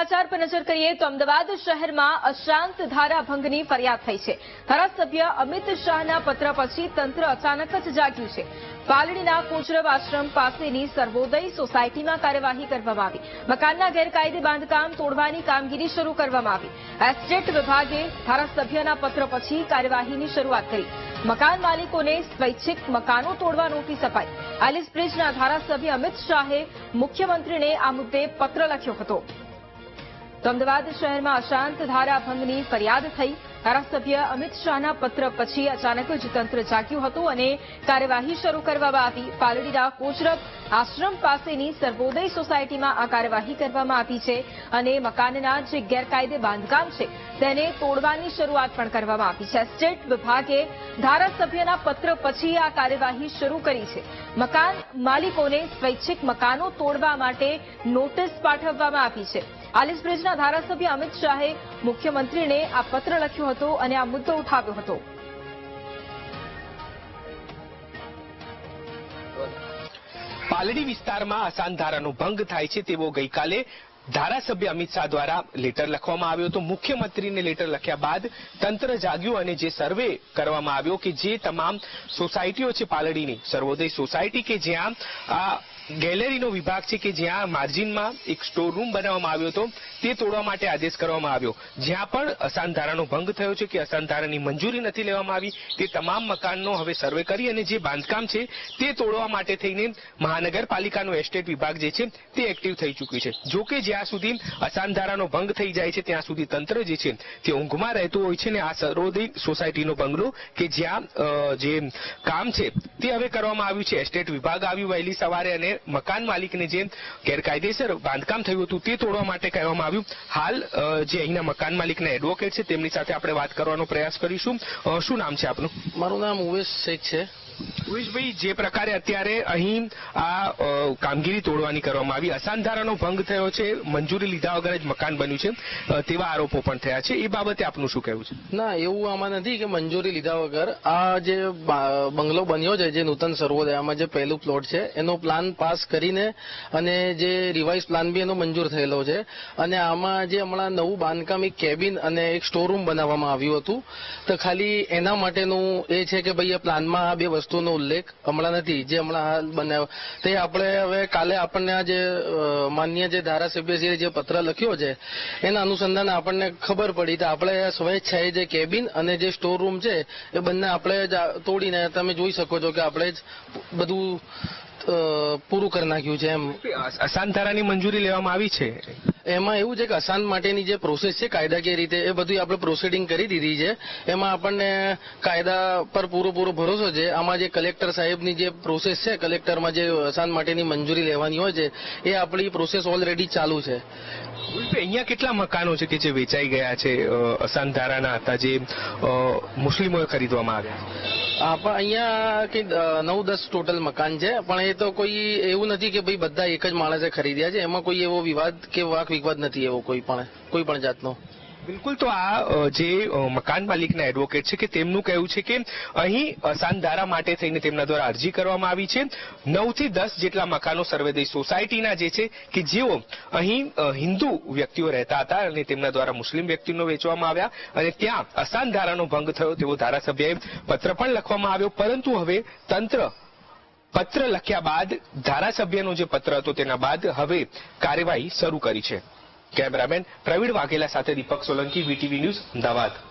સમાચાર પર નજર કરીએ તો અમદાવાદ શહેરમાં અશાંત ધારાભંગની ફરિયાદ થઈ છે. ધારાસભ્ય અમિત શાહના પત્ર પછી તંત્ર અચાનક જ જાગ્યું છે. પાલડીના કોચરવ આશ્રમ પાસેની સર્વોદય સોસાયટીમાં કાર્યવાહી કરવામાં આવી. મકાનના ગેરકાયદે બાંધકામ તોડવાની કામગીરી શરૂ કરવામાં આવી. એસ્ટેટ વિભાગે ધારાસભ્યના પત્ર પછી કાર્યવાહીની શરૂઆત કરી. મકાન માલિકોને સ્વૈચ્છિક મકાનો તોડવા નોટિસ અપાઈ. એલિસ બ્રિજના ધારાસભ્ય અમિત શાહે મુખ્યમંત્રીને આ મુદ્દે પત્ર લખ્યો હતો. અમદાવાદ શહેરમાં અશાંત ધારાભંગની ફરિયાદ થઈ. ધારાસભ્ય અમિત શાહના પત્ર પછી અચાનક જ તંત્ર જાગ્યું હતું અને કાર્યવાહી શરૂ કરવામાં આવી. પાલડીના કોચરબ આશ્રમ પાસેની સર્વોદય સોસાયટીમાં આ કાર્યવાહી કરવામાં આવી છે અને મકાનના જે ગેરકાયદે બાંધકામ છે તેને તોડવાની શરૂઆત પણ કરવામાં આવી છે. સ્ટેટ વિભાગે ધારાસભ્યના પત્ર પછી આ કાર્યવાહી શરૂ કરી છે. મકાન માલિકોને સ્વૈચ્છિક મકાનો તોડવા માટે નોટિસ પાઠવવામાં આવી છે. આલિસ બ્રિજના ધારાસભ્ય અમિત શાહે મુખ્યમંત્રીને આ પત્ર લખ્યો હતો અને આ મુદ્દો ઉઠાવ્યો હતો. પાલડી વિસ્તારમાં અસાન ધારાનો ભંગ થાય છે તેવો ગઈકાલે ધારાસભ્ય અમિત શાહ દ્વારા લેટર લખવામાં આવ્યો હતો. મુખ્યમંત્રીને લેટર લખ્યા બાદ તંત્ર જાગ્યું અને જે સર્વે કરવામાં આવ્યો કે જે તમામ સોસાયટીઓ છે પાલડીની, સર્વોદય સોસાયટી કે જ્યાં ગેલેરીનો વિભાગ છે કે જ્યાં માર્જિનમાં એક સ્ટોર રૂમ બનાવવામાં આવ્યો હતો, તે તોડવા માટે આદેશ કરવામાં આવ્યો. જ્યાં પણ અસાન ધારાનો ભંગ થયો છે કે અસાન ધારાની મંજૂરી નથી લેવામાં આવી, તે તમામ મકાનનો હવે સર્વે કરી અને જે બાંધકામ છે, તે તોડવા માટે થઈને મહાનગરપાલિકાનો એસ્ટેટ વિભાગ જે છે, તે એક્ટિવ થઈ ચૂક્યું છે. જો કે જ્યાં સુધી અસાન ધારાનો ભંગ થઈ જાય છે, ત્યાં સુધી તંત્ર જે છે, તે ઊંઘમાં રહેતું હોય છે ને આ સરોદય સોસાયટીનો બંગલો કે જ્યાં જે કામ છે, તે હવે કરવામાં આવ્યું છે. એસ્ટેટ વિભાગ આવ્યું વહેલી સવારે અને મકાન માલિકને જે ગેરકાયદેસર બાંધકામ થયું હતું તે તોડવા માટે કહેવામાં આવ્યું. હાલ જે અહીંના મકાન માલિકના એડવોકેટ છે તેમની સાથે આપણે વાત કરવાનો પ્રયાસ કરીશું. શું નામ છે આપનું? મારું નામ ઉવેશ શેખ છે. ઉવેશભાઈ જે પ્રકારે અત્યારે અહીં આ કામગીરી તોડવાની કરવામાં આવી અસાંધારાનો ભંગ થયો છે મંજૂરી લીધા વગર જ મકાન બન્યું છે તેવા આરોપો પણ થયા છે. એ બાબતે આપનું શું કહેવું છે? ના એવું આમાં નથી કે મંજૂરી લીધા વગર આ જે બંગલો બન્યો છે જે નૂતન સર્વોદયામાં જે પહેલું પ્લોટ છે એનો પ્લાન પાસ કરીને અને જે રિવાઇઝ પ્લાન બી એનો મંજૂર થયેલો છે. અને આમાં જે હમણાં નવું બાંધકામ, એક કેબિન અને એક સ્ટોર રૂમ બનાવવામાં આવ્યું હતું, તો ખાલી એના માટેનું એ છે કે ભાઈ, એ પ્લાનમાં આ બે વસ્તુનો ઉલ્લેખ હમણાં નથી, જે હમણાં હાલ બનાવ્યો તે આપણે હવે કાલે આપણને આ જે માન્ય જે ધારાસભ્યશ્રીએ જે પત્ર લખ્યો છે, એના અનુસંધાને આપણને ખબર પડી, તો આપણે સ્વેચ્છાએ જે કેબિન અને જે સ્ટોર રૂમ છે, એ બંને આપણે તોડીને તમે જોઈ શકો છો કે આપણે જ બધું પૂરું કરી નાખ્યું છે એમ. અસાન ધારાની મંજૂરી લેવામાં આવી છે? એમાં એવું છે કે અસાન માટેની જે પ્રોસેસ છે કાયદાકીય રીતે એ બધું આપણે પ્રોસિડિંગ કરી દીધી છે. એમાં આપણને કાયદા પર પૂરો પૂરો ભરોસો છે. આમાં જે કલેક્ટર સાહેબની જે પ્રોસેસ છે કલેક્ટરમાં જે અસાન માટેની મંજૂરી લેવાની હોય છે એ આપણી પ્રોસેસ ઓલરેડી ચાલુ છે. અહીંયા કેટલા મકાનો છે કે જે વેચાઈ ગયા છે અસાન ધારાના હતા જે મુસ્લિમોએ ખરીદવામાં આવ્યા? આપણ અહીંયા કે નવ દસ ટોટલ મકાન છે. પણ એ તો કોઈ એવું નથી કે ભાઈ બધા એક જ માણસે ખરીદ્યા છે. એમાં કોઈ એવો વિવાદ કે વાક વિવાદ નથી એવો કોઈ પણ કોઈ પણ જાતનો? બિલકુલ, તો આ જે મકાન માલિકના એડવોકેટ છે કે તેમનું કહેવું છે કે અહીં અસાનધારા માટે થઈને તેમના દ્વારા અરજી કરવામાં આવી છે. નવથી દસ જેટલા મકાનો સર્વેદય સોસાયટીના જે છે કે જેઓ અહીં હિન્દુ વ્યક્તિઓ રહેતા હતા અને તેમના દ્વારા મુસ્લિમ વ્યક્તિનો વેચવામાં આવ્યા અને ત્યાં અસાન ધારાનો ભંગ થયો તેવો ધારાસભ્યએ પત્ર પણ લખવામાં આવ્યો. પરંતુ હવે તંત્ર પત્ર લખ્યા બાદ ધારાસભ્યનો જે પત્ર હતો તેના બાદ હવે કાર્યવાહી શરૂ કરી છે. કેમેરામેન પ્રવીણ વાઘેલા સાથે દીપક સોલંકી વીટીવી ન્યૂઝ અમદાવાદ.